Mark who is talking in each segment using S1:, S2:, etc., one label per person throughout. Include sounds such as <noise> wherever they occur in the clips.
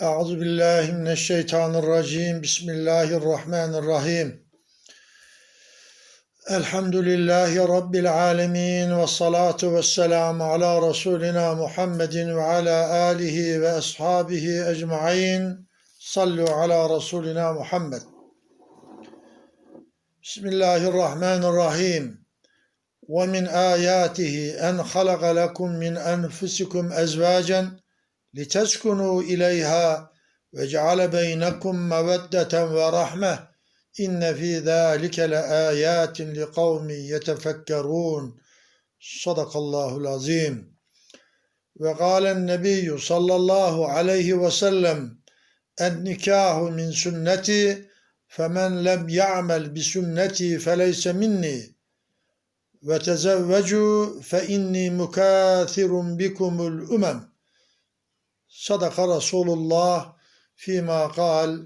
S1: Euzu billahi mineşşeytanirracim. Bismillahirrahmanirrahim. Elhamdülillahi rabbil alamin ve salatu vesselam ala rasulina Muhammedin ve ala alihi ve ashabihi ecmaîn. Sallu ala rasulina Muhammed. Bismillahirrahmanirrahim. Ve min ayatihi en halaka lekum min enfusikum ezvacen لتسكنوا إليها وجعل بينكم مودة ورحمة إن في ذلك لآيات لقوم يتفكرون. صدق الله العظيم. وقال النبي صلى الله عليه وسلم النكاح من سنتي فمن لم يعمل بسنتي فليس مني. وتزوجوا فإني مكاثر بكم الأمم. Sadaka Resulullah fîmâ kal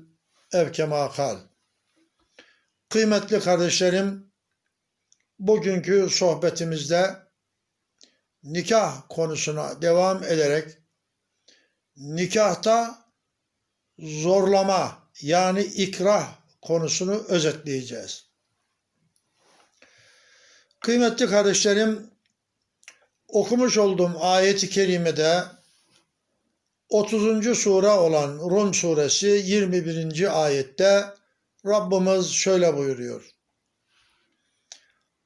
S1: ev kemâ kal. Kıymetli kardeşlerim, bugünkü sohbetimizde nikah konusuna devam ederek nikahta zorlama yani ikrah konusunu özetleyeceğiz. Kıymetli kardeşlerim, okumuş olduğum ayeti kerimede 30. sure olan Rum suresi 21. ayette Rabbimiz şöyle buyuruyor.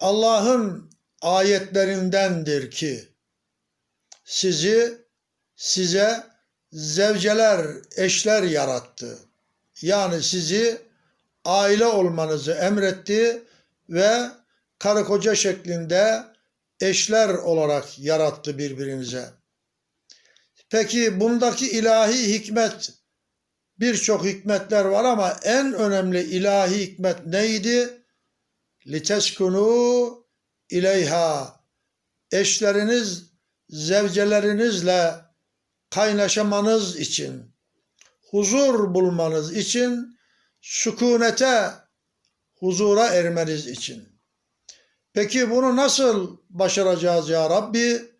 S1: Allah'ın ayetlerindendir ki sizi size zevceler, eşler yarattı. Yani sizi aile olmanızı emretti ve karı koca şeklinde eşler olarak yarattı birbirinize. Peki bundaki ilahi hikmet birçok hikmetler var ama en önemli ilahi hikmet neydi? Liteskunu ileyha eşleriniz, zevcelerinizle kaynaşamanız için, huzur bulmanız için, sükunete, huzura ermeniz için. Peki bunu nasıl başaracağız ya Rabbi?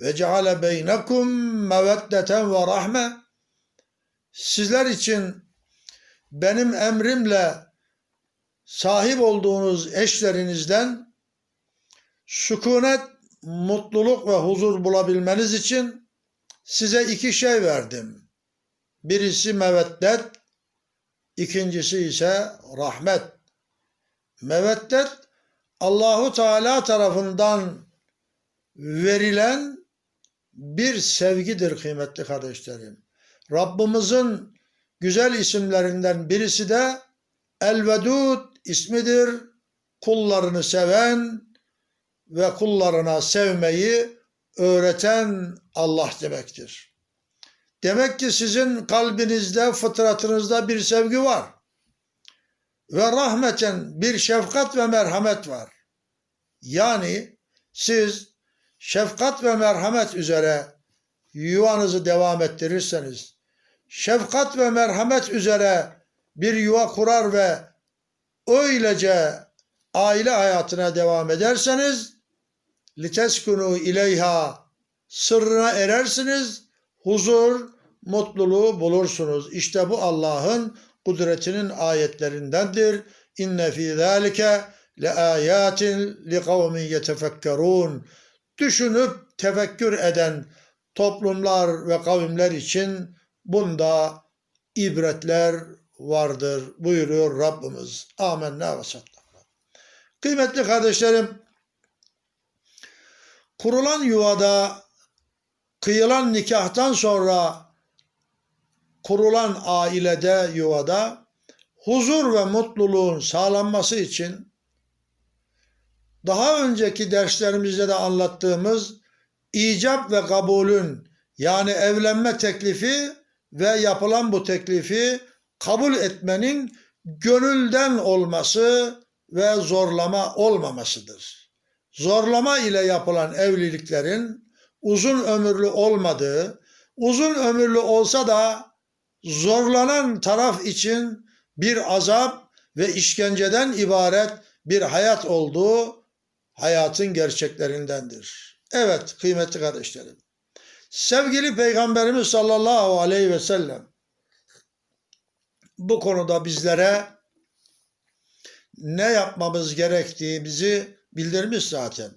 S1: Ve ceale beynekum meveddeten ve rahme sizler için benim emrimle sahip olduğunuz eşlerinizden sükunet, mutluluk ve huzur bulabilmeniz için size iki şey verdim. Birisi meveddet, ikincisi ise rahmet. Meveddet Allahu Teala tarafından verilen bir sevgidir kıymetli kardeşlerim. Rabbimizin güzel isimlerinden birisi de El-Vedud ismidir. Kullarını seven ve kullarına sevmeyi öğreten Allah demektir. Demek ki sizin kalbinizde, fıtratınızda bir sevgi var. Ve rahmeten bir şefkat ve merhamet var. Yani siz şefkat ve merhamet üzere yuvanızı devam ettirirseniz, şefkat ve merhamet üzere bir yuva kurar ve öylece aile hayatına devam ederseniz, liteskunu ileyha sırrına erersiniz, huzur, mutluluğu bulursunuz. İşte bu Allah'ın kudretinin ayetlerindendir. İnne fî zâlike le âyâtin li kavmin yetefekkerûn düşünüp tefekkür eden toplumlar ve kavimler için bunda ibretler vardır buyuruyor Rabbimiz. Amenna ve sallallahu. Kıymetli kardeşlerim, kurulan yuvada, kıyılan nikahtan sonra kurulan ailede, yuvada huzur ve mutluluğun sağlanması için daha önceki derslerimizde de anlattığımız icap ve kabulün yani evlenme teklifi ve yapılan bu teklifi kabul etmenin gönülden olması ve zorlama olmamasıdır. Zorlama ile yapılan evliliklerin uzun ömürlü olmadığı, uzun ömürlü olsa da zorlanan taraf için bir azap ve işkenceden ibaret bir hayat olduğu hayatın gerçeklerindendir. Evet kıymetli kardeşlerim. Sevgili Peygamberimiz sallallahu aleyhi ve sellem bu konuda bizlere ne yapmamız gerektiğimizi bildirmiş zaten.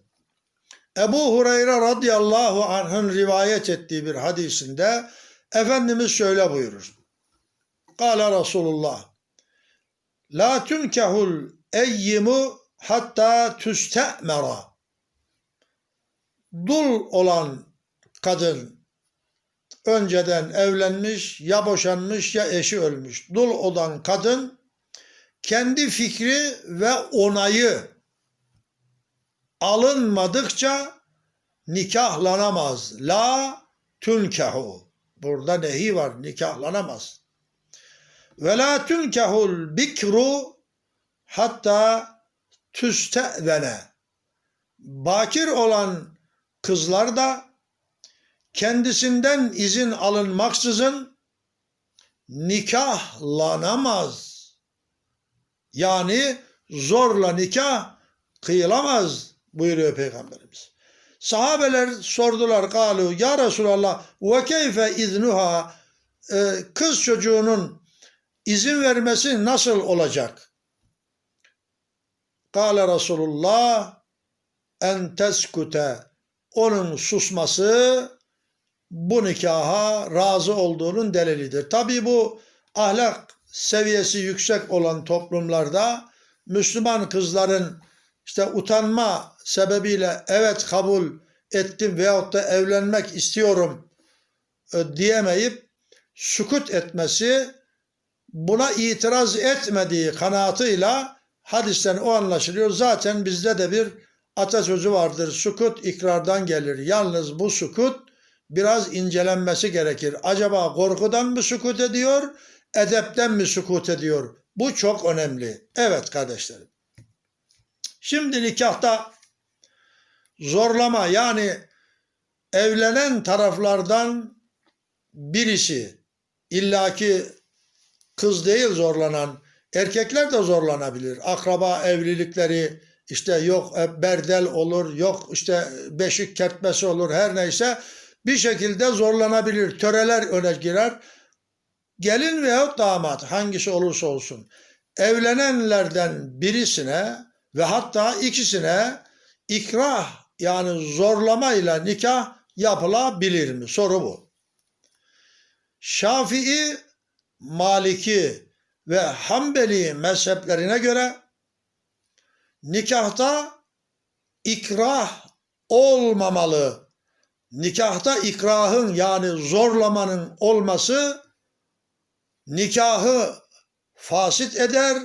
S1: Ebu Hureyre radıyallahu anh'ın rivayet ettiği bir hadisinde Efendimiz şöyle buyurur. Kale Resulullah La tunkehul eyyimu hatta tüste'mera Dul olan kadın önceden evlenmiş ya boşanmış ya eşi ölmüş. Dul olan kadın kendi fikri ve onayı alınmadıkça nikahlanamaz. La tünkehu. Burada nehi var nikahlanamaz. Ve la tünkehul bikru hatta tüstevene. Bakir olan kızlar da kendisinden izin alınmaksızın nikahlanamaz. Yani zorla nikah kıyılamaz buyuruyor Peygamberimiz. Sahabeler sordular kalu ya Resulallah ve keyfe iznuha Ee, kız çocuğunun izin vermesi nasıl olacak? Kale Resulullah en teskute onun susması bu nikaha razı olduğunun delilidir. Tabi bu ahlak seviyesi yüksek olan toplumlarda Müslüman kızların işte utanma sebebiyle evet kabul ettim veyahut da evlenmek istiyorum e, diyemeyip sukut etmesi buna itiraz etmediği kanaatıyla hadisten o anlaşılıyor. Zaten bizde de bir atasözü vardır. Sukut ikrardan gelir. Yalnız bu sukut biraz incelenmesi gerekir. Acaba korkudan mı sukut ediyor, edepten mi sukut ediyor? Bu çok önemli. Evet kardeşlerim. Şimdi nikahta zorlama yani evlenen taraflardan birisi illaki kız değil zorlanan erkekler de zorlanabilir. Akraba evlilikleri işte yok e, berdel olur, yok işte beşik kertmesi olur her neyse bir şekilde zorlanabilir. Töreler öne girer. Gelin veyahut damat hangisi olursa olsun evlenenlerden birisine ve hatta ikisine ikrah yani zorlamayla nikah yapılabilir mi? Soru bu. Şafii, Maliki ve Hanbeli mezheplerine göre nikahta ikrah olmamalı. Nikahta ikrahın yani zorlamanın olması nikahı fasit eder.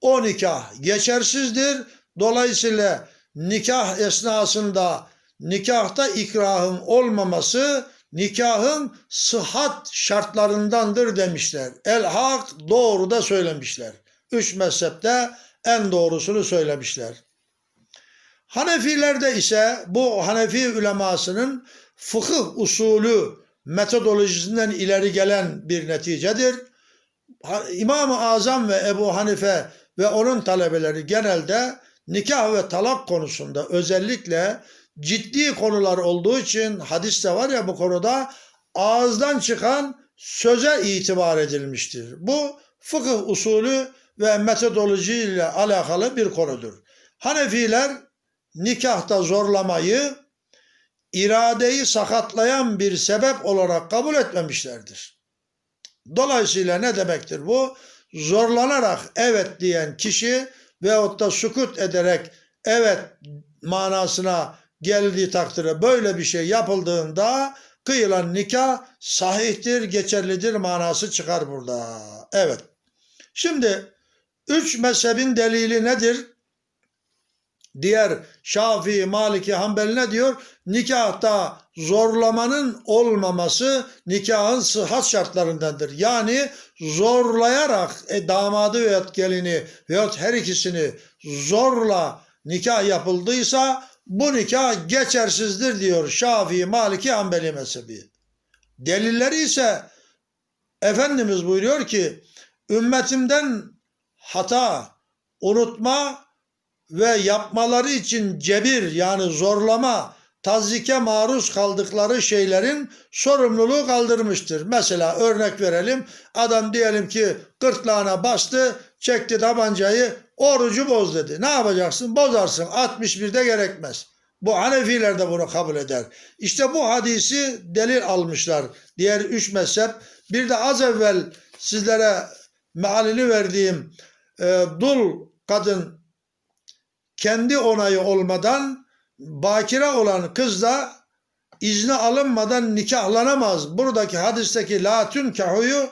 S1: O nikah geçersizdir. Dolayısıyla nikah esnasında nikahta ikrahın olmaması nikahın sıhhat şartlarındandır demişler. El hak doğru da söylemişler. Üç mezhepte en doğrusunu söylemişler. Hanefilerde ise bu Hanefi ulemasının fıkıh usulü metodolojisinden ileri gelen bir neticedir. İmam-ı Azam ve Ebu Hanife ve onun talebeleri genelde nikah ve talak konusunda özellikle ciddi konular olduğu için hadiste var ya bu konuda ağızdan çıkan söze itibar edilmiştir. Bu fıkıh usulü ve metodoloji ile alakalı bir konudur. Hanefiler nikahta zorlamayı iradeyi sakatlayan bir sebep olarak kabul etmemişlerdir. Dolayısıyla ne demektir bu? Zorlanarak evet diyen kişi veyahut da sukut ederek evet manasına geldiği takdirde böyle bir şey yapıldığında kıyılan nikah sahihtir, geçerlidir manası çıkar burada. Evet. Şimdi üç mezhebin delili nedir? Diğer Şafii, Maliki, Hanbeli ne diyor? Nikahta zorlamanın olmaması nikahın sıhhat şartlarındandır. Yani zorlayarak e, damadı veyahut gelini veyahut her ikisini zorla nikah yapıldıysa bu nikah geçersizdir diyor Şafii, Maliki, Hanbeli mezhebi. Delilleri ise Efendimiz buyuruyor ki ümmetimden hata, unutma ve yapmaları için cebir yani zorlama tazike maruz kaldıkları şeylerin sorumluluğu kaldırmıştır. Mesela örnek verelim. Adam diyelim ki gırtlağına bastı, çekti tabancayı, orucu boz dedi. Ne yapacaksın? Bozarsın. 61'de gerekmez. Bu Hanefiler de bunu kabul eder. İşte bu hadisi delil almışlar. Diğer üç mezhep. Bir de az evvel sizlere mealini verdiğim e, dul kadın kendi onayı olmadan bakire olan kız da izni alınmadan nikahlanamaz. Buradaki hadisteki la tünkahuyu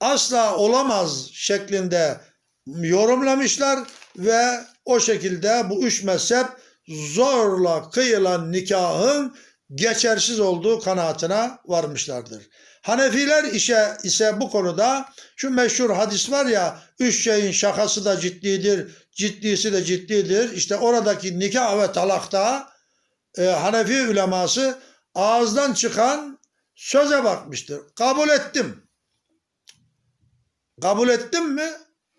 S1: asla olamaz şeklinde yorumlamışlar ve o şekilde bu üç mezhep zorla kıyılan nikahın geçersiz olduğu kanaatine varmışlardır. Hanefiler işe ise bu konuda şu meşhur hadis var ya üç şeyin şakası da ciddidir, ciddisi de ciddidir. İşte oradaki nikah ve talakta e, Hanefi uleması ağızdan çıkan söze bakmıştır. Kabul ettim. Kabul ettin mi?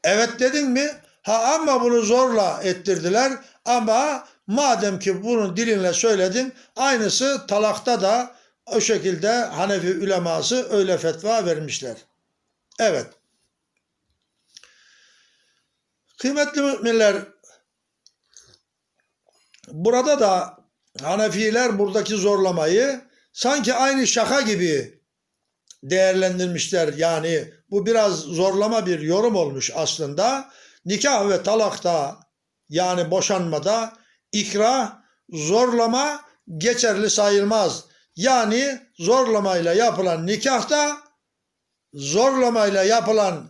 S1: Evet dedin mi? Ha ama bunu zorla ettirdiler. Ama madem ki bunu dilinle söyledin aynısı talakta da o şekilde Hanefi uleması öyle fetva vermişler. Evet. Kıymetli müminler burada da Hanefiler buradaki zorlamayı sanki aynı şaka gibi değerlendirmişler. Yani bu biraz zorlama bir yorum olmuş aslında. Nikah ve talakta yani boşanmada ikrah, zorlama geçerli sayılmaz. Yani zorlamayla yapılan nikahta zorlamayla yapılan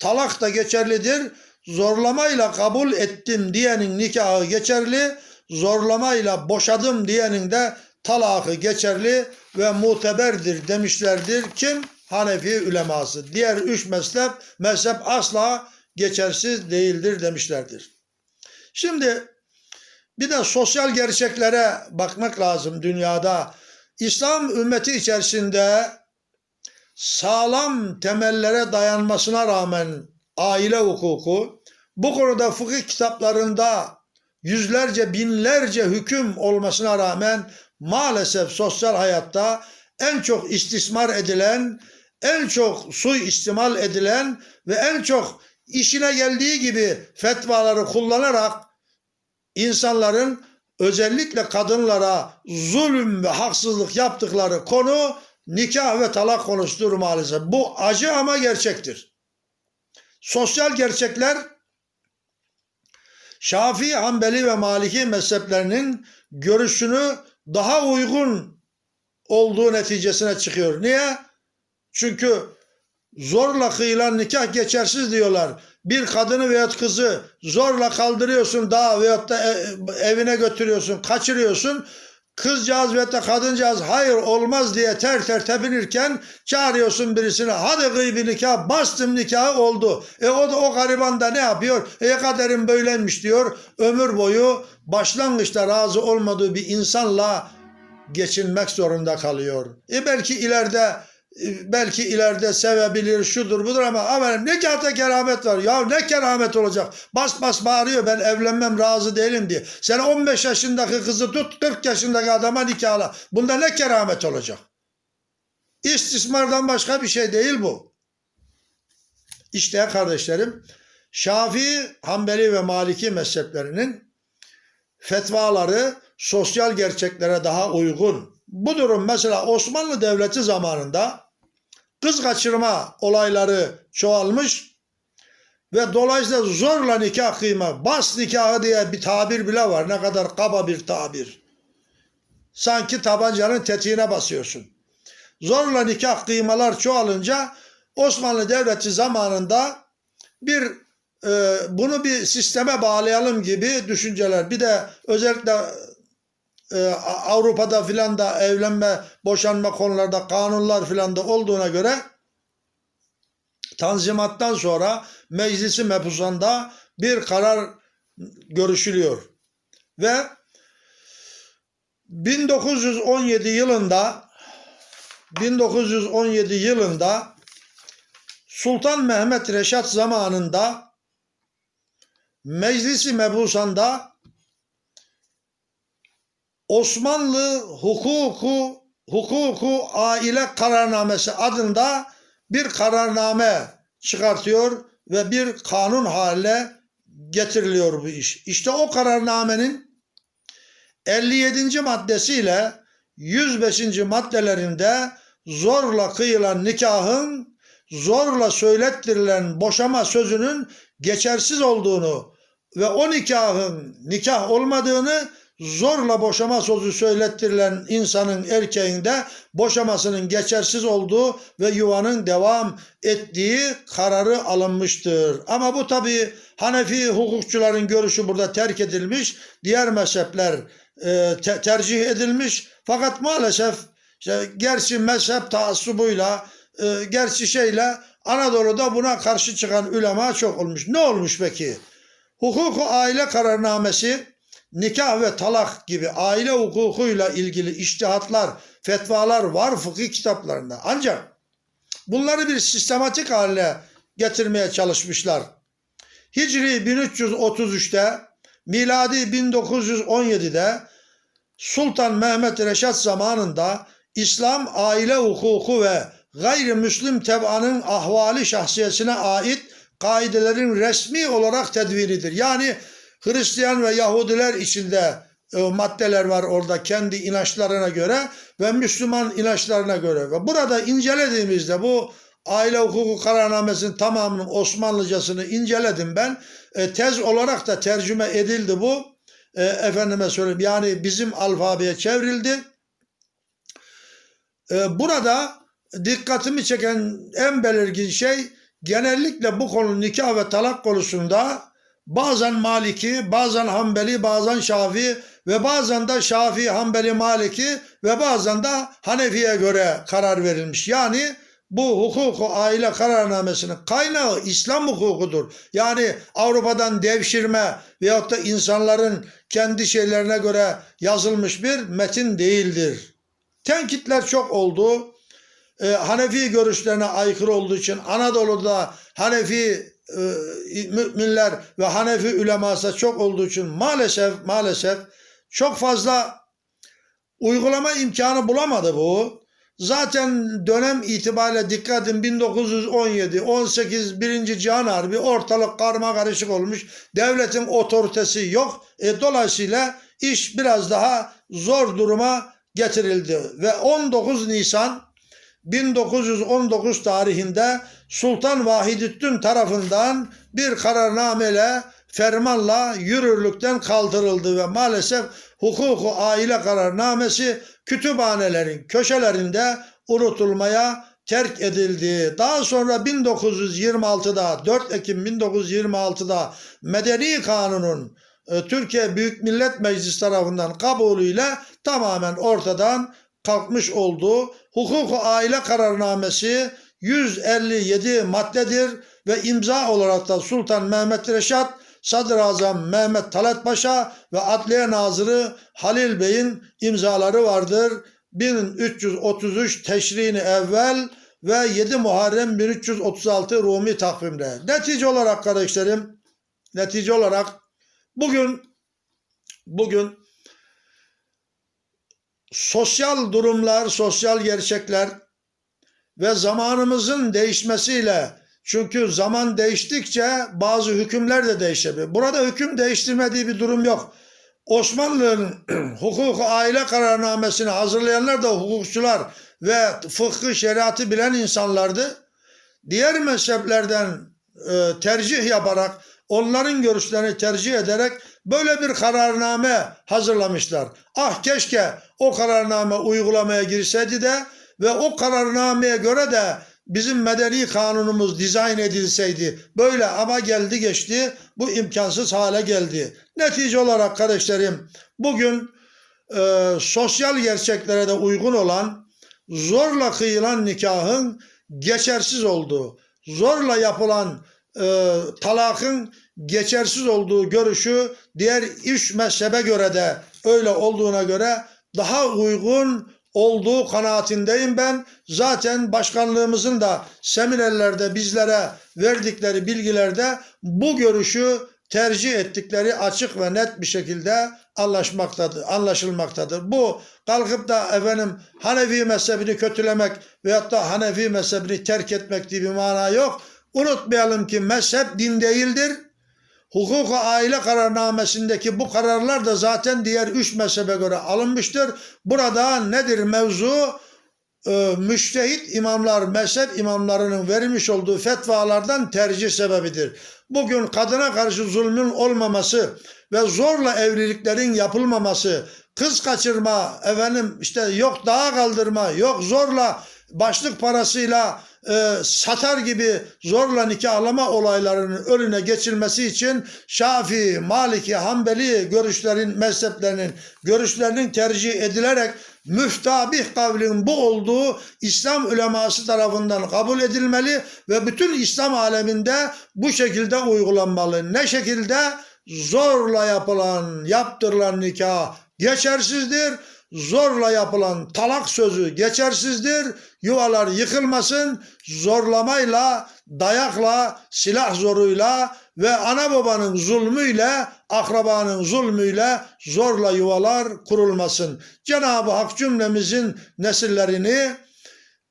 S1: talak da geçerlidir. Zorlamayla kabul ettim diyenin nikahı geçerli, zorlamayla boşadım diyenin de talakı geçerli ve muteberdir demişlerdir. Kim? Hanefi üleması. Diğer üç mezhep, mezhep asla geçersiz değildir demişlerdir. Şimdi bir de sosyal gerçeklere bakmak lazım dünyada. İslam ümmeti içerisinde sağlam temellere dayanmasına rağmen aile hukuku bu konuda fıkıh kitaplarında yüzlerce binlerce hüküm olmasına rağmen maalesef sosyal hayatta en çok istismar edilen, en çok suistimal edilen ve en çok işine geldiği gibi fetvaları kullanarak insanların özellikle kadınlara zulüm ve haksızlık yaptıkları konu nikah ve talak konusudur maalesef. Bu acı ama gerçektir. Sosyal gerçekler Şafii, Hanbeli ve Maliki mezheplerinin görüşünü daha uygun olduğu neticesine çıkıyor. Niye? Çünkü zorla kıyılan nikah geçersiz diyorlar. Bir kadını veyahut kızı zorla kaldırıyorsun daha veyahut da e, evine götürüyorsun, kaçırıyorsun. Kızcağız veyahut da kadıncağız hayır olmaz diye ter ter tepinirken çağırıyorsun birisini. Hadi kıy bir nikah, bastım nikahı oldu. E o da o gariban da ne yapıyor? E kaderim böyleymiş diyor. Ömür boyu başlangıçta razı olmadığı bir insanla geçinmek zorunda kalıyor. E belki ileride belki ileride sevebilir şudur budur ama ama nikahta keramet var. Ya ne keramet olacak? Bas bas bağırıyor ben evlenmem razı değilim diye. Sen 15 yaşındaki kızı tut 40 yaşındaki adama nikahla. Bunda ne keramet olacak? İstismardan başka bir şey değil bu. İşte kardeşlerim Şafii, Hanbeli ve Maliki mezheplerinin fetvaları sosyal gerçeklere daha uygun. Bu durum mesela Osmanlı Devleti zamanında kız kaçırma olayları çoğalmış ve dolayısıyla zorla nikah kıyma, bas nikahı diye bir tabir bile var. Ne kadar kaba bir tabir. Sanki tabancanın tetiğine basıyorsun. Zorla nikah kıymalar çoğalınca Osmanlı Devleti zamanında bir e, bunu bir sisteme bağlayalım gibi düşünceler. Bir de özellikle e, Avrupa'da filan da evlenme, boşanma konularda kanunlar filan da olduğuna göre Tanzimattan sonra meclisi mebusanda bir karar görüşülüyor. Ve 1917 yılında 1917 yılında Sultan Mehmet Reşat zamanında meclisi mebusanda Osmanlı hukuku hukuku aile kararnamesi adında bir kararname çıkartıyor ve bir kanun haline getiriliyor bu iş. İşte o kararnamenin 57. maddesiyle 105. maddelerinde zorla kıyılan nikahın zorla söylettirilen boşama sözünün geçersiz olduğunu ve o nikahın nikah olmadığını zorla boşama sözü söylettirilen insanın erkeğin de boşamasının geçersiz olduğu ve yuvanın devam ettiği kararı alınmıştır. Ama bu tabi Hanefi hukukçuların görüşü burada terk edilmiş. Diğer mezhepler e, te- tercih edilmiş. Fakat maalesef işte gerçi mezhep taassubuyla e, gerçi şeyle Anadolu'da buna karşı çıkan ulema çok olmuş. Ne olmuş peki? Hukuku aile kararnamesi nikah ve talak gibi aile hukukuyla ilgili iştihatlar, fetvalar var fıkıh kitaplarında. Ancak bunları bir sistematik haline getirmeye çalışmışlar. Hicri 1333'te, miladi 1917'de Sultan Mehmet Reşat zamanında İslam aile hukuku ve gayrimüslim tebaanın ahvali şahsiyesine ait kaidelerin resmi olarak tedvinidir. Yani Hristiyan ve Yahudiler içinde e, maddeler var orada kendi inançlarına göre ve Müslüman inançlarına göre. Ve burada incelediğimizde bu aile hukuku kararnamesinin tamamının Osmanlıcasını inceledim ben. E, tez olarak da tercüme edildi bu. E, efendime söyleyeyim yani bizim alfabeye çevrildi. E, burada dikkatimi çeken en belirgin şey genellikle bu konu nikah ve talak konusunda bazen Maliki, bazen Hanbeli, bazen Şafii ve bazen de Şafii, Hanbeli, Maliki ve bazen de Hanefi'ye göre karar verilmiş. Yani bu hukuku aile kararnamesinin kaynağı İslam hukukudur. Yani Avrupa'dan devşirme veyahut da insanların kendi şeylerine göre yazılmış bir metin değildir. Tenkitler çok oldu. Ee, Hanefi görüşlerine aykırı olduğu için Anadolu'da Hanefi müminler ve Hanefi uleması çok olduğu için maalesef maalesef çok fazla uygulama imkanı bulamadı bu. Zaten dönem itibariyle dikkatin 1917 18 1. Cihan Harbi ortalık karma karışık olmuş. Devletin otoritesi yok. E, dolayısıyla iş biraz daha zor duruma getirildi ve 19 Nisan 1919 tarihinde Sultan Vahidüddin tarafından bir kararnameyle fermanla yürürlükten kaldırıldı ve maalesef hukuku aile kararnamesi kütüphanelerin köşelerinde unutulmaya terk edildi. Daha sonra 1926'da 4 Ekim 1926'da Medeni Kanun'un e, Türkiye Büyük Millet Meclisi tarafından kabulüyle tamamen ortadan kalkmış oldu. Hukuku aile kararnamesi 157 maddedir ve imza olarak da Sultan Mehmet Reşat, Sadrazam Mehmet Talat Paşa ve Adliye Nazırı Halil Bey'in imzaları vardır. 1333 Teşrini evvel ve 7 Muharrem 1336 Rumi takvimde. Netice olarak kardeşlerim, netice olarak bugün bugün sosyal durumlar, sosyal gerçekler ve zamanımızın değişmesiyle çünkü zaman değiştikçe bazı hükümler de değişebilir. Burada hüküm değiştirmediği bir durum yok. Osmanlı'nın <clears throat> hukuk aile kararnamesini hazırlayanlar da hukukçular ve fıkhı şeriatı bilen insanlardı. Diğer mezheplerden e, tercih yaparak onların görüşlerini tercih ederek böyle bir kararname hazırlamışlar. Ah keşke o kararname uygulamaya girseydi de ve o kararnameye göre de bizim medeni kanunumuz dizayn edilseydi. Böyle ama geldi geçti bu imkansız hale geldi. Netice olarak kardeşlerim bugün e, sosyal gerçeklere de uygun olan zorla kıyılan nikahın geçersiz olduğu, zorla yapılan e, talakın geçersiz olduğu görüşü diğer üç mezhebe göre de öyle olduğuna göre daha uygun olduğu kanaatindeyim ben. Zaten başkanlığımızın da seminerlerde bizlere verdikleri bilgilerde bu görüşü tercih ettikleri açık ve net bir şekilde anlaşmaktadır, anlaşılmaktadır. Bu kalkıp da efendim Hanefi mezhebini kötülemek veyahut da Hanefi mezhebini terk etmek diye bir mana yok. Unutmayalım ki mezhep din değildir. Hukuk aile kararnamesindeki bu kararlar da zaten diğer üç mezhebe göre alınmıştır. Burada nedir mevzu? Ee, müştehit imamlar, mezhep imamlarının vermiş olduğu fetvalardan tercih sebebidir. Bugün kadına karşı zulmün olmaması ve zorla evliliklerin yapılmaması, kız kaçırma, efendim işte yok dağa kaldırma, yok zorla başlık parasıyla e, satar gibi zorla nikahlama olaylarının önüne geçilmesi için Şafii, Maliki, Hanbeli görüşlerin, mezheplerinin görüşlerinin tercih edilerek müftabih kavlin bu olduğu İslam uleması tarafından kabul edilmeli ve bütün İslam aleminde bu şekilde uygulanmalı. Ne şekilde? Zorla yapılan, yaptırılan nikah geçersizdir zorla yapılan talak sözü geçersizdir. Yuvalar yıkılmasın. Zorlamayla, dayakla, silah zoruyla ve ana babanın zulmüyle, akrabanın zulmüyle zorla yuvalar kurulmasın. Cenab-ı Hak cümlemizin nesillerini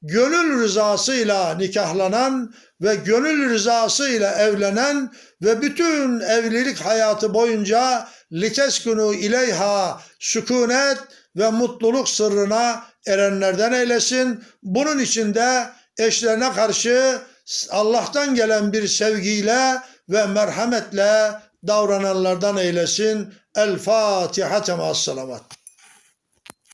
S1: gönül rızasıyla nikahlanan ve gönül rızasıyla evlenen ve bütün evlilik hayatı boyunca liteskunu ileyha sükunet ve mutluluk sırrına erenlerden eylesin. Bunun için de eşlerine karşı Allah'tan gelen bir sevgiyle ve merhametle davrananlardan eylesin. El Fatiha temas salavat.